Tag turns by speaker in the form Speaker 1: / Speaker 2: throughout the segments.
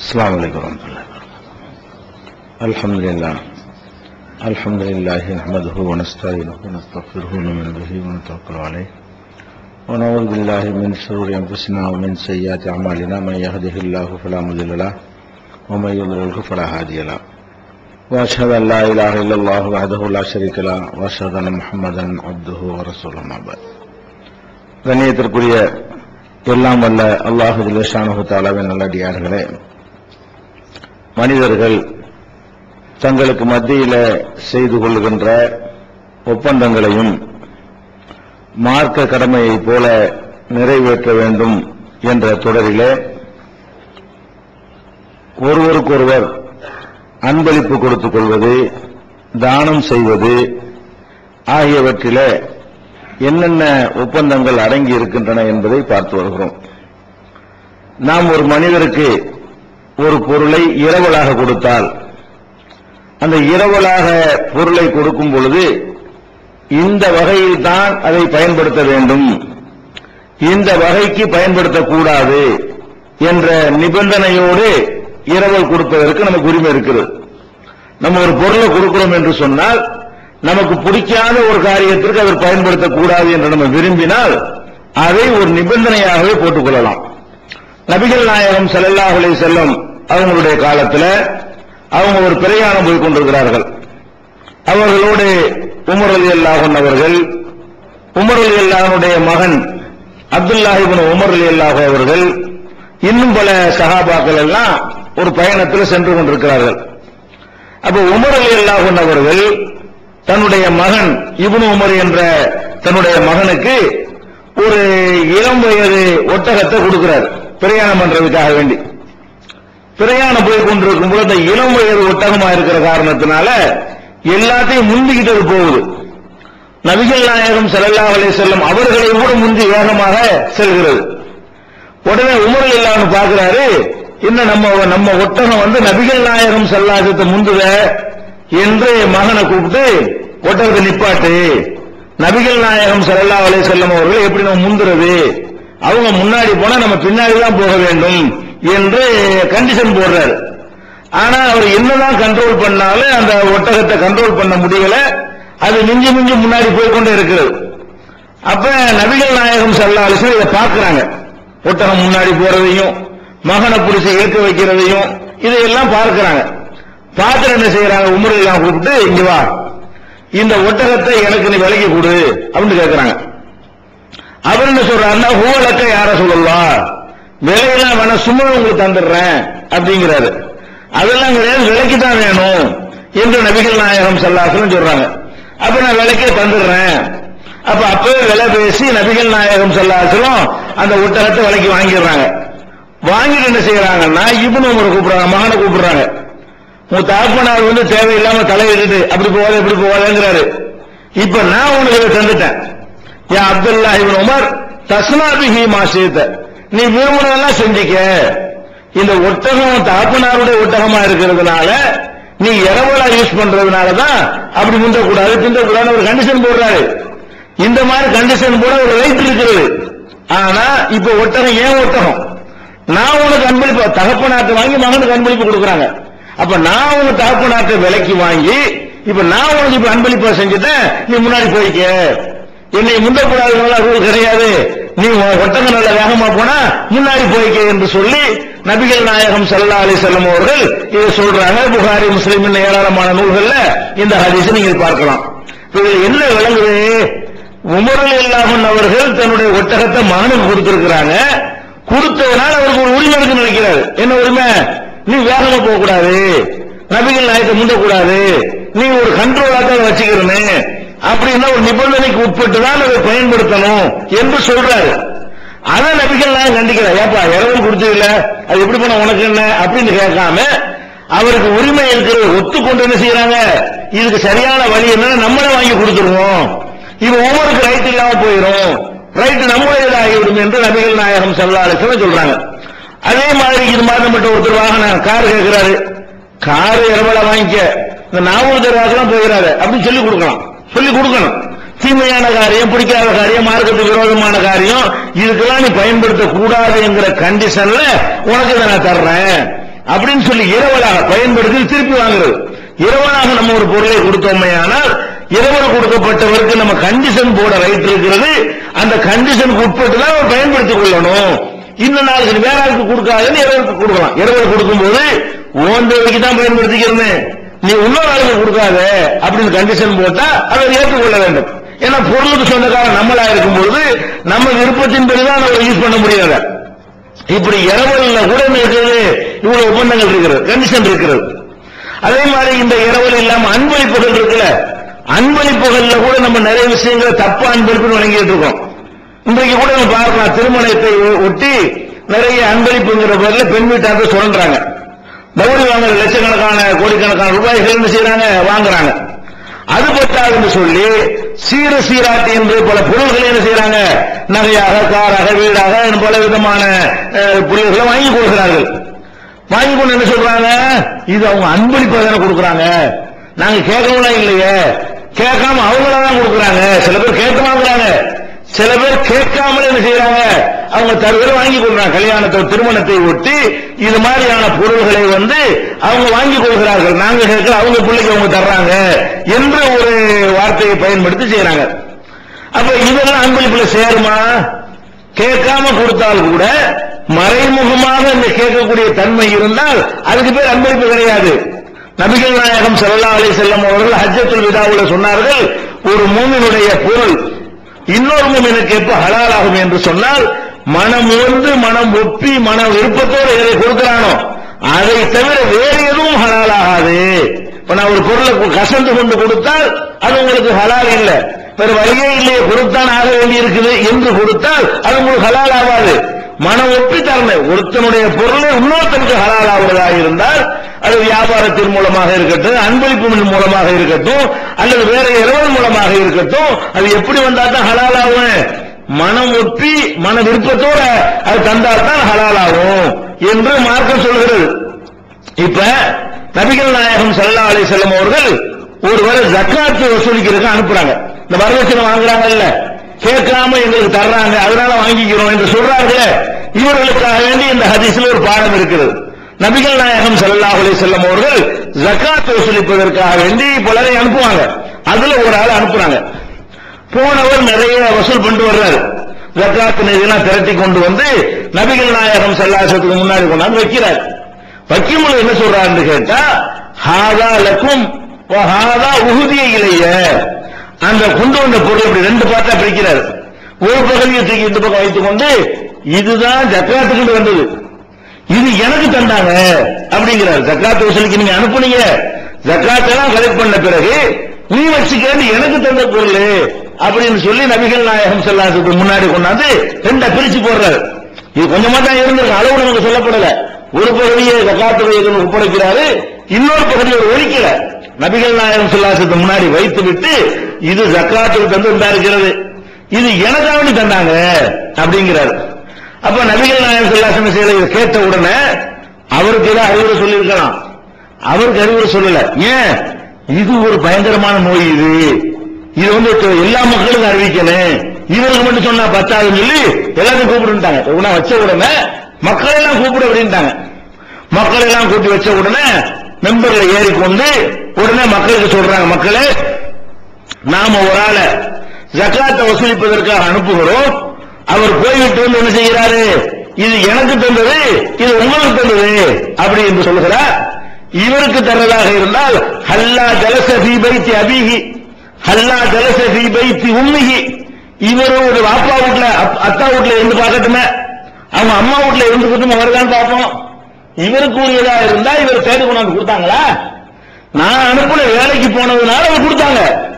Speaker 1: السلام علیکم ورحمۃ اللہ الحمد للہ الحمد لله نحمده ونستعينه ونستغفره ونؤمن به ونتوكل عليه ونعوذ بالله من شرور انفسنا ومن سيئات اعمالنا، من يهده الله فلا مضل له ومن يضلل فلا هادي له۔ واشهد ان لا اله الا الله وحده لا شريك له واشهد ان محمدا عبده ورسوله ما بعد۔ கண்ணியத்திற்குரிய எல்லாம் வல்ல அல்லாஹு ஜல்லஷானு தாலாவின் நல்லடியார்களே மனிதர்கள் தங்களுக்கு மத்தியில செய்து கொள்கின்ற ஒப்பந்தங்களையும் மார்க்க கடமையைப் போல நிறைவேற்ற வேண்டும் என்ற தொடரிலே ஒருவருக்கொருவர் அன்பளிப்பு கொடுத்துக் கொள்வது தானம் செய்வது ஆகியவற்றிலே என்னென்ன ஒப்பந்தங்கள் அடங்கி இருக்கின்றன என்பதை பார்த்து வருகிறோம். நாம் ஒரு மனிதருக்கு ஒரு பொருளை இரவலாக கொடுத்தால். அந்த இரவலாக பொருளை கொடுக்கும் பொழுது இந்த வகையில் தான் அதை பயன்படுத்த வேண்டும். இந்த வகைக்கு பயன்படுத்தக்கூடாது என்ற நிபந்தனையோடு இரவல் கொடுப்பதற்கு நமக்கு உரிமை இருக்கிறது. நம்ம ஒரு பொருளை கொடுக்கிறோம் என்று சொன்னால் நமக்கு பிடிக்காத ஒரு காரியத்திற்கு அவர் பயன்படுத்தக்கூடாது என்று நம்ம விரும்பினால் அதை ஒரு நிபந்தனையாகவே போட்டுக்கொள்ளலாம். நபிகள் நாயகம் ஸல்லல்லாஹு செல்லும் அவங்களுடைய காலத்தில் அவங்க ஒரு பிரயாணம் போய் கொண்டிருக்கிறார்கள். அவர்களோடு உமர் அலி அல்லாஹன் அவர்கள் உமர் அலி அல்லாஹனுடைய மகன் அப்துல்லாஹிபின் உமர் அலி அல்லாஹ் அவர்கள் இன்னும் பல சஹாபாக்கள் எல்லாம் ஒரு பயணத்தில் சென்று கொண்டிருக்கிறார்கள். அப்ப உமர் அலி அல்லாஹன் அவர்கள் தன்னுடைய மகன் இபுன் உமர் என்ற தன்னுடைய மகனுக்கு ஒரு இளம் வயது ஒட்டகத்தை கொடுக்கிறார் பிரயாணம் பண்றதுக்காக வேண்டி. பிரயாணம் போய் கொண்டிருக்கும் போது அந்த இளம் வயது ஒட்டகமா இருக்கிற காரணத்தினால எல்லாத்தையும் முந்திக்கிட்டது போகுது. நபிகள் நாயகம் செல்லல்லா அலைஹி செல்லம் அவர்களை கூட முந்தி வேகமாக செல்கிறது. உடனே உமர் இல்லாம பாக்குறாரு என்ன நம்ம நம்ம ஒட்டகம் வந்து நபிகள் நாயகம் செல்லாசத்தை முந்துத என்று மகனை கூப்பிட்டு ஒட்டகத்தை நிப்பாட்டு. நபிகள் நாயகம் ஸல்லல்லாஹு அலைஹி செல்லம் அவர்கள் எப்படி நம்ம முந்துறது? அவங்க முன்னாடி போனா நம்ம பின்னாடி தான் போக வேண்டும். என்று கண்டிஷன் போடுறாரு. ஆனா அவர் என்னதான் கண்ட்ரோல் பண்ணாலும் அந்த ஒட்டகத்தை கண்ட்ரோல் பண்ண முடியல. அது மிஞ்சி மிஞ்சி முன்னாடி போய்கொண்டே இருக்கிறது. அப்ப நபிகள் நாயகம் ஸல்லல்லாஹு இதை பார்க்கிறாங்க. ஒட்டகம் முன்னாடி போறதையும் மகனை பிடிச்சி ஏற்க வைக்கிறதையும் இதையெல்லாம் பார்க்கிறாங்க. பார்த்துட்டு என்ன செய்யறாங்க உமர் கூப்பிட்டு இங்க வா. இந்த ஒட்டகத்தை எனக்கு நீ விலகி கொடு. அப்படின்னு கேட்கிறாங்க அவர் என்ன சொல்றாருன்னா ஹூவலக்க யார சொல்லலாம் விலையெல்லாம் வேணா சும்மா உங்களுக்கு தந்துடுறேன் அப்படிங்கிறாரு. அதெல்லாம் கிடையாது விலைக்கு தான் வேணும் என்று நபிகள் நாயகம் சல்லாசலம் சொல்றாங்க. அப்ப நான் விலைக்கே தந்துடுறேன். அப்ப அப்பவே விலை பேசி நபிகள் நாயகம் சல்லாசலம் அந்த ஒட்டகத்தை விலைக்கு வாங்கிடுறாங்க. வாங்கிட்டு என்ன செய்யறாங்கன்னா இப்னு உங்களை கூப்பிடுறாங்க மகனை கூப்பிடுறாங்க. உன் தகப்பனார் வந்து தேவையில்லாம தலையிட்டு அப்படி போவாது இப்படி போவாதுங்கிறாரு இப்ப நான் உனக்கு இதை தந்துட்டேன். ஏன் அப்துல்லா இவன் உமர் தஸ்மாபிஹி மாசியத்தை நீ விரும்பினதெல்லாம் செஞ்சுக்க இந்த ஒட்டகம் தகப்பனாருடைய ஒட்டகமா இருக்கிறதுனால நீ இரவலா யூஸ் பண்றதுனால தான் அப்படி முந்தக்கூடாது. திண்டக்கூடாது ஒரு கண்டிஷன் போடுறாரு. இந்த மாதிரி கண்டிஷன் போட ஒரு ரைட் இருக்கிறது ஆனா இப்ப ஒட்டகம் ஏன் ஒட்டகம்? நான் உனக்கு அன்பளிப்பு தகப்பனாட்டை வாங்கி மகனுக்கு அன்பளிப்பு கொடுக்குறாங்க. அப்ப நான் உனக்கு தகப்பனாட்டை விலைக்கு வாங்கி இப்ப நான் உனக்கு இப்ப அன்பளிப்பா செஞ்சுட்டேன். நீ முன்னாடி போய்க்க. என்னை முந்தக்கூடாது ரூல் கிடையாது. நீ ஒட்டக நல்ல வேகமா போனா முன்னாடி போய்க்க என்று சொல்லி நபிகள் நாயகம் சல்லா அலி செல்லம் அவர்கள் இதை சொல்றாங்க. புகாரி முஸ்லிம் ஏராளமான நூல்கள்ல இந்த ஹதீஸை நீங்கள் பார்க்கலாம். என்ன விளங்குது? உமரல் இல்லாமல் அவர்கள் தன்னுடைய ஒட்டகத்தை மகனுக்கு கொடுத்திருக்கிறாங்க. கொடுத்ததுனால அவருக்கு ஒரு உரிமை இருக்குன்னு நினைக்கிறாரு. என்ன உரிமை? நீ வேகமா போக கூடாது நபிகள் நாயத்தை முந்தக்கூடாது. நீ ஒரு கண்ட்ரோலா தான் அப்படின்னா ஒரு நிபந்தனைக்கு உட்பட்டு தான் அதை பயன்படுத்தணும் என்று சொல்றாரு. அதை நபிகள் நான் கண்டிக்கிறேன் ஏப்பா இரவல் கொடுத்ததில்ல. அது எப்படி பண்ண உனக்கு என்ன? அப்படின்னு கேட்காம அவருக்கு உரிமை இருக்கிறது ஒத்துக்கொண்டு என்ன செய்யறாங்க? இதுக்கு சரியான வழி என்ன நம்மளே வாங்கி கொடுத்துருவோம். இது ஒவ்வொருக்கு ரைட் இல்லாம போயிடும் ரைட் நம்மளே ஆகிவிடும் என்று நபிகள் நாயகம் செல்லாலட்சம் சொல்றாங்க. அதே மாதிரி இது மாதிரி ஒருத்தர் வாகனம் கார் கேட்கிறாரு. கார் இரவலை வாங்கிக்க? இந்த நாவூர் தர்வாக்கெல்லாம் போகிறாரு அப்படின்னு சொல்லி கொடுக்கலாம். சொல்லி கொடுக்கணும். தீமையான காரியம் பிடிக்காத காரியம் மார்க்கத்துக்கு விரோதமான காரியம் இதுக்கெல்லாம் நீ பயன்படுத்த கூடாது என்கிற கண்டிஷன்ல உனக்கு இதை நான் தர்றேன். அப்படின்னு சொல்லி இரவலாக பயன்படுத்தி திருப்பி வாங்குறது. இரவலாக நம்ம ஒரு பொருளை கொடுத்தோமே ஆனால் இரவல் கொடுக்கப்பட்டவருக்கு நம்ம கண்டிஷன் போட ரைட் இருக்கிறது அந்த கண்டிஷனுக்கு உட்பட்டு தான் அவர் பயன்படுத்திக் கொள்ளணும். இந்த நாளுக்கு வேற ஆளுக்கு கொடுக்காதுன்னு இரவலுக்கு கொடுக்கலாம். இரவல் கொடுக்கும்போது ஓன் தேவைக்கு தான் பயன்படுத்திக்கிறேன். நீ இன்னொரு ஆளுக்கு கொடுக்காத அப்படின்னு கண்டிஷன் போட்டா அதை ஏற்றுக்கொள்ள வேண்டும். ஏன்னா பொருளுக்கு சொந்தக்காரன் நம்மளா இருக்கும் பொழுது நம்ம விருப்பத்தின்படி தான் அதை யூஸ் பண்ண முடியாது இப்படி இரவல்ல கூட இருக்கிறது இவ்வளவு ஒப்பந்தங்கள் இருக்கிறது கண்டிஷன் இருக்கிறது. அதே மாதிரி இந்த இரவல் இல்லாம அன்பளிப்புகள் இருக்குல்ல அன்பளிப்புகள்ல கூட நம்ம நிறைய விஷயங்களை தப்பா அன்பளிப்புன்னு வழங்கிட்டு இருக்கோம். இன்றைக்கு கூட நம்ம பார்க்கலாம் திருமணத்தை ஒட்டி நிறைய அன்பளிப்புங்கிற பேர்ல பெண் வீட்டார்கள் சொல்றாங்க. டவுரி வாங்குற லட்சக்கணக்கான கோடிக்கணக்கான ரூபாய்கள் என்ன செய்யறாங்க வாங்குறாங்க. அது பற்றாதுன்னு சொல்லி சீர சீராட்டி என்று பல பொருள்களை என்ன செய்யறாங்க நகையாக காராக வீடாக பல விதமான பொருள்களை வாங்கி கொடுக்கிறார்கள். வாங்கி கொண்டு என்ன சொல்றாங்க? இது அவங்க அன்பளிப்பாக தானே கொடுக்குறாங்க. நாங்க கேட்கவும் இல்லையே. கேட்காம அவங்கள தான் கொடுக்குறாங்க. சில பேர் கேட்க வாங்குறாங்க சில பேர் கேட்காம அவங்க தருவதை வாங்கி கொள்றாங்க கல்யாணத்தை திருமணத்தை ஒட்டி இது மாதிரியான பொருள்களை வந்து அவங்க வாங்கி கொள்கிறார்கள். நாங்க கேட்கல அவங்க பிள்ளைக்கு அவங்க தர்றாங்க என்ற ஒரு வார்த்தையை பயன்படுத்தி செய்யறாங்க. அப்ப இதெல்லாம் அன்பளிப்புல சேருமா? கேட்காம கொடுத்தால் கூட மறைமுகமாக இந்த கேட்கக்கூடிய தன்மை இருந்தால் அதுக்கு பேர் அன்பளிப்பு கிடையாது. நபிகள் நாயகம் ஸல்லல்லாஹு அலி செல்லம் அவர்கள் ஹஜ்ஜத்துல் விதாவுல சொன்னார்கள் ஒரு மூமினுடைய பொருள் இன்னொரு மூமினுக்கு எப்ப ஹலாலாகும் என்று சொன்னால் மனம் ஒன்று மனம் ஒப்பி மன விருப்பத்தோடு எதை கொடுக்கிறானோ அதை தவிர வேறு எதுவும் ஹலால் ஆகாது இப்ப நான் ஒரு பொருளை கசந்து கொண்டு கொடுத்தால் அது உங்களுக்கு ஹலால் இல்லை. வேற வழியே இல்லையே கொடுத்தான் ஆக வேண்டி இருக்குது என்று கொடுத்தால் அது உங்களுக்கு ஹலால் ஆகாது மனம் ஒப்பி தரணும் ஒருத்தனுடைய பொருளை இன்னொருத்தனுக்கு ஹலால் ஆகுவதாக இருந்தால் அது வியாபாரத்தின் மூலமாக இருக்கட்டும் அன்பளிப்பின் மூலமாக இருக்கட்டும் அல்லது வேற இரவல் மூலமாக இருக்கட்டும் அது எப்படி வந்தா தான் ஹலால் ஆகும் மனம் ஒப்பி மன விருப்பத்தோட அது தந்தா தான் ஹலால் ஆகும் என்று மார்க்கம் சொல்கிறது. இப்ப நபிகள் நாயகம் சல்லா அலி வஸல்லம் அவர்கள் ஒருவர் ஜக்காத்து வசூலிக்கிறதுக்கு அனுப்புறாங்க. இந்த வரதட்சணை வாங்குறாங்கல்ல கேட்காம எங்களுக்கு தர்றாங்க அதனால வாங்கிக்கிறோம் என்று சொல்றார்களே இவர்களுக்காக வேண்டி இந்த ஹதீஸ்ல ஒரு பாடம் இருக்கிறது. நபிகள் நாயகம் ஸல்லல்லாஹு அலி வஸல்லம் அவர்கள் ஜக்காத் வசூலிப்பதற்காக வேண்டி பலரை அனுப்புவாங்க. அதுல ஒரு ஆள் அனுப்புறாங்க. போனவர் நிறைய வசூல் பண்ணிட்டு வர்றாரு. ஜக்காத்து நிதியெல்லாம் திரட்டி கொண்டு வந்து நபிகள் நாயகம் செல்லாசத்துக்கு முன்னாடி கொண்டாந்து வைக்கிறார். வைக்கும்போது என்ன சொல்றாருன்னு கேட்டா ஹாதா லக்கும் ஹாதா உகுதிய இலைய. அந்த கொண்டு வந்த பொருள் இப்படி ரெண்டு பார்த்தா பிரிக்கிறார். ஒரு பகுதியை தூக்கி இந்த பக்கம் வைத்துக் கொண்டு இதுதான் ஜக்காத்துக்கு வந்தது. இது எனக்கு தந்தாங்க. அப்படிங்கிறார். ஜக்காத்து வசூலிக்கு நீங்க அனுப்புனீங்க. ஜக்காத்தெல்லாம் கலெக்ட் பண்ண பிறகு நீ வச்சுக்கிறது எனக்கு தந்த பொருள். அப்படின்னு சொல்லி நபிகள் நாயகம் செல்லாசத்துக்கு முன்னாடி கொண்டாந்து ரெண்டா பிரிச்சு போடுறாரு. இது கொஞ்சமா தான் இருந்திருக்கு அளவு நமக்கு சொல்லப்படல. ஒரு பகுதியை ஜக்காத்து ஒப்படைக்கிறாரு இன்னொரு பகுதியை ஒழிக்கல. நபிகள் நாயகம் செல்லாசத்துக்கு முன்னாடி வைத்து விட்டு இது ஜக்காத்துக்கு தந்து உண்டாருக்கிறது இது எனக்காக தந்தாங்க அப்படிங்கிறாரு. அப்ப நபிகள் நாயகம் செல்லாசன செய்யல? கேட்ட உடனே அவருக்கு ஏதாவது அறிவுரை சொல்லியிருக்கலாம். அவருக்கு அறிவுரை சொல்லல. ஏன்? இது ஒரு பயங்கரமான நோய் இது. இது வந்து எல்லா மக்களுக்கும் அறிவிக்கணும். இவருக்கு மட்டும் சொன்னா பத்தாதுன்னு சொல்லி எல்லாத்தையும் கூப்பிடுட்டாங்க ஒன்னா வச்ச உடனே மக்களை எல்லாம் கூப்பிடு அப்படின்ட்டாங்க மக்களை எல்லாம் கூட்டி வச்ச உடனே மெம்பர்ல ஏறிக்கொண்டு உடனே மக்களுக்கு சொல்றாங்க மக்களே நாம ஒரு ஆளை ஜக்காத்தை வசூலிப்பதற்காக அனுப்புகிறோம். அவர் போய்விட்டு வந்து என்ன செய்கிறாரு? இது எனக்கு தந்தது இது உங்களுக்கு தந்தது அப்படி என்று சொல்லுகிறார். இவருக்கு தர்றதாக இருந்தால் ஹல்லா ஜலச ஃபீ பைத்தி ஹல்லா ஜலச ஃபீ பைத்தி உம்மிஹி. இவர் ஒரு அப்பா வீட்ல அப்- அத்தா வீட்ல இருந்து பார்க்கட்டுமே. அவங்க அம்மா வீட்ல இருந்துக்கிட்டும் வருதான்னு பார்ப்போம். இவருக்கு உரியதா இருந்தா இவர் தேடி கொண்டாந்து கொடுத்தாங்களா? நான் அனுப்புன வேலைக்கு போனதுனால அவர் கொடுத்தாங்க.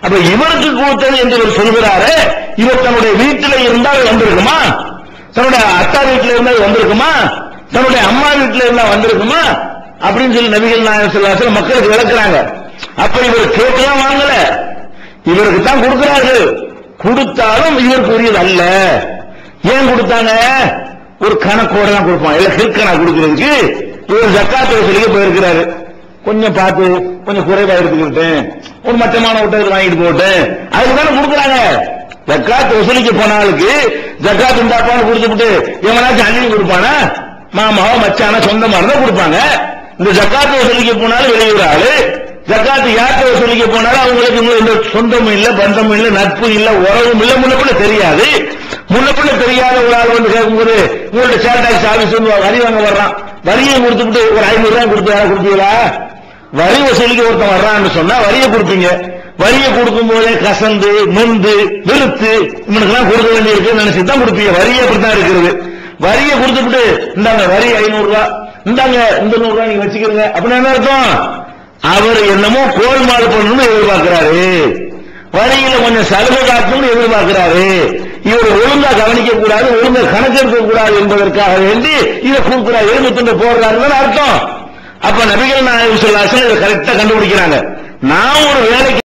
Speaker 1: அப்ப இவருக்கு கொடுத்தது என்று இவர் சொல்கிறாரு இவர் தன்னுடைய வீட்டில் இருந்தால் வந்திருக்குமா? தன்னுடைய அத்தா வீட்டில் இருந்தால் வந்திருக்குமா? தன்னுடைய அம்மா வீட்டில் இருந்தா வந்திருக்குமா? அப்படின்னு சொல்லி நபிகள் நாயகம் சொல்லாசல் மக்களுக்கு விளக்குறாங்க. அப்ப இவர் கேட்டுலாம் வாங்கல. இவருக்கு தான் கொடுக்கிறார்கள். கொடுத்தாலும் இவருக்கு உரியது அல்ல. ஏன் கொடுத்தாங்க? ஒரு கணக்கோட தான் கொடுப்பான். எல்லாம் கிற்கணா கொடுக்கிறதுக்கு. இவர் ஜக்காத்து வசூலிக்க போயிருக்கிறாரு. கொஞ்சம் பார்த்து கொஞ்சம் குறைவா எடுத்துக்கிட்டேன். ஒரு மட்டமான விட்டதுக்கு வாங்கிட்டு போட்டேன். அதுக்கு தானே கொடுக்குறாங்க. ஜக்காத்து வசூலிக்க போன ஆளுக்கு ஜக்காத்து இந்தாப்பான்னு கொடுத்துட்டு எவனாச்சும் அண்ணன் கொடுப்பானா?
Speaker 2: மாமாவோ மச்சான சொந்தமா இருந்தா கொடுப்பாங்க. இந்த ஜக்காத்து வசூலிக்க போனாலும் வெளியூர் ஆளு ஜக்காத்து யார்கிட்ட வசூலிக்க போனாலும் அவங்களுக்கு எந்த சொந்தமும் இல்ல பந்தமும் இல்ல நட்பு இல்ல உறவும் இல்ல. முன்னப்பிள்ள தெரியாது. முன்னப்பிள்ள தெரியாத ஒரு ஆள் வந்து கேட்கும்போது உங்கள்ட்ட சேர் டாக்ஸ் ஆபீஸ் வந்து வரி வாங்க வர்றான். வரியை கொடுத்துட்டு ஒரு ஐநூறு ரூபாய் கொடுத்து யாரை கொடுத்தீங்களா? வரி வசூலிக்க ஒருத்தன் வர்றான்னு சொன்னா வரியை கொடுப்பீங்க. வரியை கொடுக்கும் போதே கசந்து நொந்து வெறுத்து இவனுக்கெல்லாம் கொடுக்க வேண்டியிருக்கு நினைச்சு தான் கொடுப்பீங்க. வரியை அப்படித்தான் இருக்கிறது. வரியை கொடுத்துட்டு இந்தாங்க வரி ஐநூறு ரூபாய். இந்தாங்க இந்த நூறு ரூபாய் நீங்க வச்சுக்கிறீங்க. அப்படின்னு என்ன அர்த்தம்? அவர் என்னமோ கோல்மாறு பண்ணணும்னு எதிர்பார்க்கிறாரு. வரியில கொஞ்சம் சலுகை காட்டணும்னு எதிர்பார்க்கிறாரு. இவர் ஒழுங்கா கவனிக்க கூடாது ஒழுங்கா கணக்கெடுக்க கூடாது என்பதற்காக வேண்டி இதை கூப்பிடுறாரு எலும்பு போடுறாருன்னு அர்த்தம். அப்ப நபிகள் நாயகம் சொல்லாசன் இதை கரெக்டா கண்டுபிடிக்கிறாங்க. நான் ஒரு வேலைக்கு